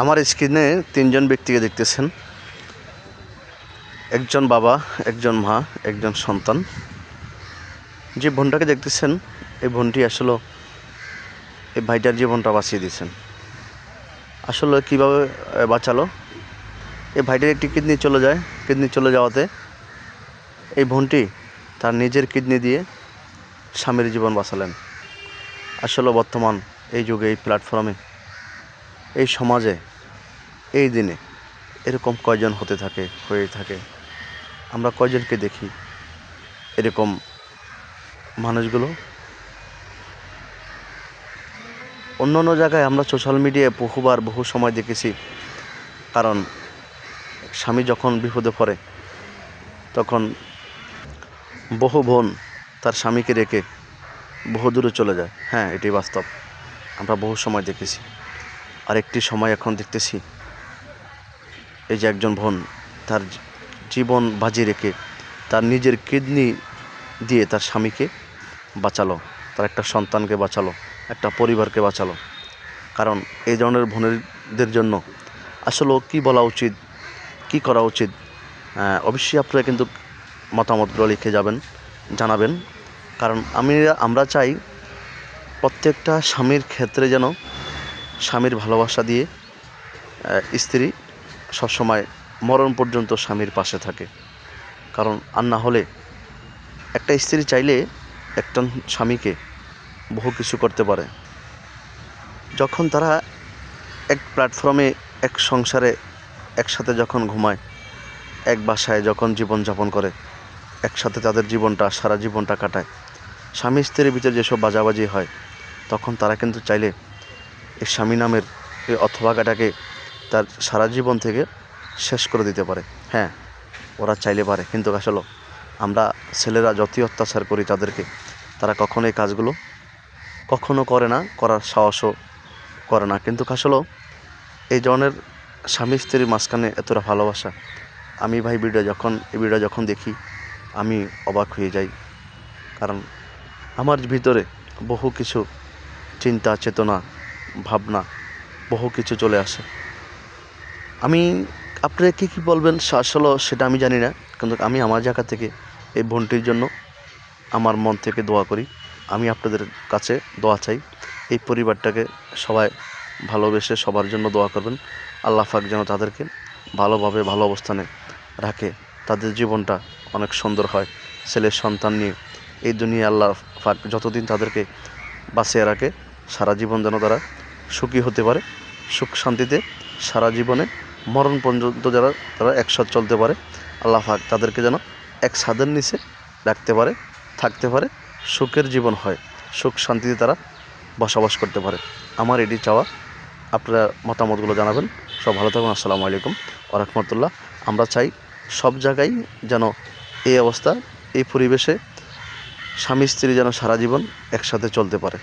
আমার স্ক্রিনে তিনজন ব্যক্তিকে দেখতেছেন। একজন বাবা, একজন মা, একজন সন্তান। যে বোনটাকে দেখতেছেন, এই বোনটি আসলে এই ভাইটার জীবনটা বাঁচিয়ে দিয়েছেন। আসলে কীভাবে বাঁচালো? এই ভাইটার একটি কিডনি চলে যায়। কিডনি চলে যাওয়াতে এই বোনটি তার নিজের কিডনি দিয়ে স্বামীর জীবন বাঁচালেন। আসলে বর্তমান এই যুগে এই প্ল্যাটফর্মে এই সমাজে, এই দিনে এরকম কয়জন হতে থাকে, হয়ে থাকে, আমরা কয়জনকে দেখি? এরকম মানুষগুলো? অন্য অন্য জায়গায় আমরা সোশ্যাল মিডিয়ায় বহুবার, বহু সময় দেখেছি। কারণ স্বামী যখন বিপদে পড়ে, তখন বহু বোন তার স্বামীকে রেখে বহু দূরে চলে যায়। হ্যাঁ এটি বাস্তব। আমরা বহু সময় দেখেছি। আর একটি সময় এখন দেখতেছি। এই যে একজন বোন, তার জীবন বাজি রেখে তার নিজের কিডনি দিয়ে তার স্বামীকে বাঁচালো, তার একটা সন্তানকে বাঁচালো, একটা পরিবারকে বাঁচালো। কারণ এই ধরনের বোনেরদের জন্য আসলে কী বলা উচিত, কি করা উচিত অবশ্যই আপনারা কিন্তু মতামতগুলো লিখে যাবেন, জানাবেন। কারণ আমি, আমরা চাই প্রত্যেকটা স্বামীর ক্ষেত্রে যেন স্বামীর ভালোবাসা দিয়ে স্ত্রী সবসময় মরণ পর্যন্ত স্বামীর পাশে থাকে। কারণ আর না হলে একটা স্ত্রী চাইলে একটা স্বামীকে বহু কিছু করতে পারে। যখন তারা এক প্ল্যাটফর্মে, এক সংসারে একসাথে যখন ঘুমায়, এক বাসায় যখন জীবনযাপন করে, একসাথে তাদের জীবনটা, সারা জীবনটা কাটায়, স্বামী স্ত্রীর ভিতরে যেসব বাজাবাজি হয়, তখন তারা কিন্তু চাইলে স্বামী নামের এই অথবাটাকে তার সারা জীবন থেকে শেষ করে দিতে পারে। হ্যাঁ ওরা চাইলে পারে। কিন্তু আসলে আমরা ছেলেরা যতই অত্যাচার করি তাদেরকে, তারা কখনো এই কাজগুলো কখনো করে না, করার সাহসও করে না। কিন্তু আসলে এই ধরনের স্বামী স্ত্রীর মাঝখানে এতটা ভালোবাসা, আমি ভাই ভিডিও যখন, এই ভিডিও যখন দেখি, আমি অবাক হয়ে যাই। কারণ আমার ভিতরে বহু কিছু চিন্তা, চেতনা ভাবনা, বহু কিছু চলে আসে। আমি আপনারা কী কী বলবেন, আসলে সেটা আমি জানি না, কিন্তু আমি আমার জায়গা থেকে এই বোনটির জন্য আমার মন থেকে দোয়া করি। আমি আপনাদের কাছে দোয়া চাই, এই পরিবারটাকে সবাই ভালোবেসে সবার জন্য দোয়া করবেন। আল্লাহ পাক যেন তাদেরকে ভালোভাবে ভালো অবস্থানে রাখে, তাদের জীবনটা অনেক সুন্দর হয় ছেলের সন্তান নিয়ে। এই দুনিয়া আল্লাহ পাক যতদিন তাদেরকে বাঁচিয়ে রাখে, সারা জীবন যেন তারা সুখী হতে পারে, সুখ শান্তিতে সারা জীবনে মরণ পর্যন্ত যারা, তারা একসাথে চলতে পারে। আল্লাহ পাক তাদেরকে যেন এক ছাদের নিচে রাখতে পারে, থাকতে পারে, সুখের জীবন হয়, সুখ শান্তিতে তারা বসবাস করতে পারে। আমার এটি চাওয়া, আপনারা মতামতগুলো জানাবেন। সব ভালো থাকুন, আসসালামু আলাইকুম। ও রহমতুল্লাহ। আমরা চাই সব জায়গায় যেন এই অবস্থা, এই পরিবেশে স্বামী স্ত্রী যেন সারা জীবন একসাথে চলতে পারে।